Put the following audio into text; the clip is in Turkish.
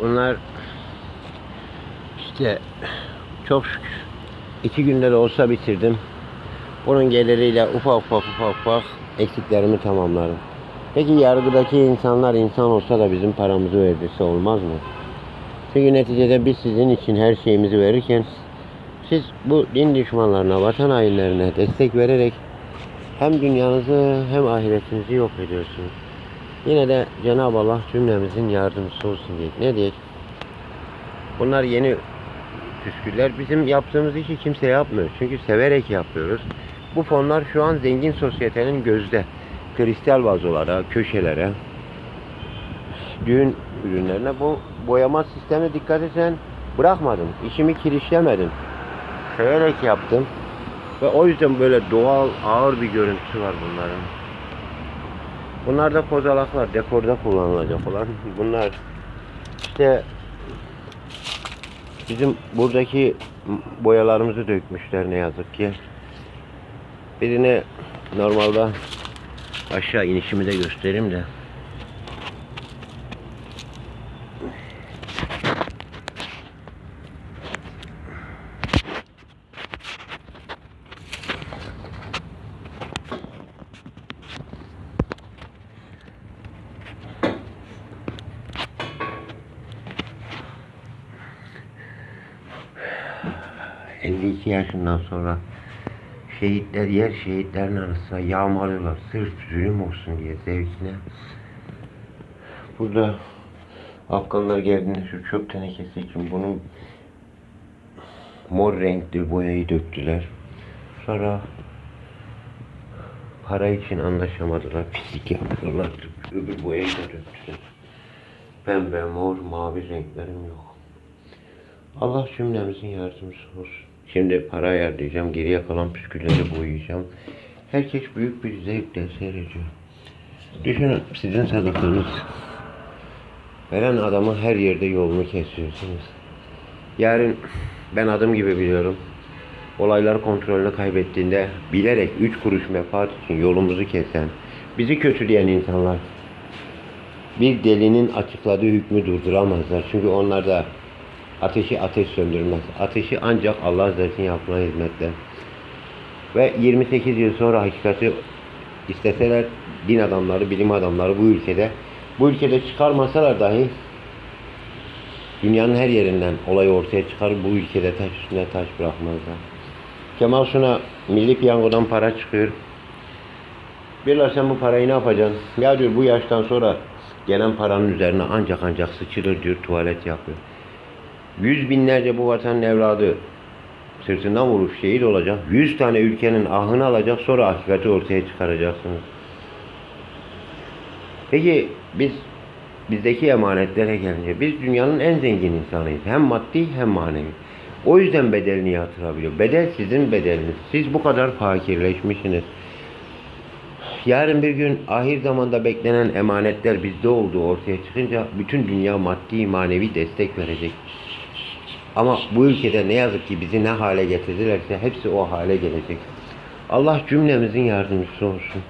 Bunlar işte çok şükür iki günde de olsa bitirdim. Bunun geliriyle ufak ufak ufak ufak eksiklerimi tamamlarım. Peki yargıdaki insanlar insan olsa da bizim paramızı verirse olmaz mı? Çünkü neticede biz sizin için her şeyimizi verirken siz bu din düşmanlarına, vatan hainlerine destek vererek hem dünyanızı hem ahiretinizi yok ediyorsunuz. Yine de Cenab-ı Allah cümlemizin yardımcısı olsun diye. Ne diyek? Bunlar yeni püsküller. Bizim yaptığımız işi kimse yapmıyor. Çünkü severek yapıyoruz. Bu fonlar şu an zengin sosyetenin gözde. Kristal vazolara, köşelere, düğün ürünlerine bu boyama sistemi dikkat etsen bırakmadım. İşimi kirişlemedim. Severek yaptım. Ve o yüzden böyle doğal, ağır bir görüntüsü var bunların. Bunlar da kozalaklar, dekorda kullanılacak olan. Bunlar işte bizim buradaki boyalarımızı dökmüşler ne yazık ki. Birini normalde aşağı inişimi de göstereyim de. ...52 yaşından sonra... ...şehitler yer şehitlerin arasında yağmalıyorlar... ...sırf zulüm olsun diye zevkine... ...burada... Afganlar geldiğinde şu çöp tenekesi için bunun... ...mor renkli boyayı döktüler... ...sonra... ...para için anlaşamadılar... ...pislik yapıyorlar... ...öbür boyayı da döktüler... ...pembe, mor, mavi renklerim yok... Allah cümlemizin yardımcısı olsun. Şimdi para ayarlayacağım. Geriye kalan püskülleri boyayacağım. Herkes büyük bir zevkle seyrediyor. Düşünün sizin sadakanız. Veren adamın her yerde yolunu kesiyorsunuz. Yarın ben adım gibi biliyorum. Olaylar kontrolünü kaybettiğinde bilerek üç kuruş menfaat için yolumuzu kesen, bizi kötüleyen insanlar bir delinin açıkladığı hükmü durduramazlar. Çünkü onlar da Ateşi ateş söndürmez. Ateşi ancak Allah zaten yapmaya hizmetle. Ve 28 yıl sonra hakikati isteseler din adamları, bilim adamları bu ülkede bu ülkede çıkarmasalar dahi dünyanın her yerinden olayı ortaya çıkar bu ülkede taş üstüne taş bırakmazlar. Kemal Sun'a milli piyangodan para çıkıyor. Diyorlar sen bu parayı ne yapacaksın? Ya diyor bu yaştan sonra gelen paranın üzerine ancak ancak sıçılır diyor tuvalet yapıyor. Yüz binlerce bu vatanın evladı sırtından vurup şehit olacak. Yüz tane ülkenin ahını alacak sonra hakikati ortaya çıkaracaksınız. Peki biz bizdeki emanetlere gelince biz dünyanın en zengin insanıyız. Hem maddi hem manevi. O yüzden bedelini yatırabiliyor. Bedel sizin bedeliniz. Siz bu kadar fakirleşmişsiniz. Yarın bir gün ahir zamanda beklenen emanetler bizde olduğu ortaya çıkınca bütün dünya maddi manevi destek verecek. Ama bu ülkede ne yazık ki bizi ne hale getirdilerse hepsi o hale gelecek. Allah cümlemizin yardımcısı olsun.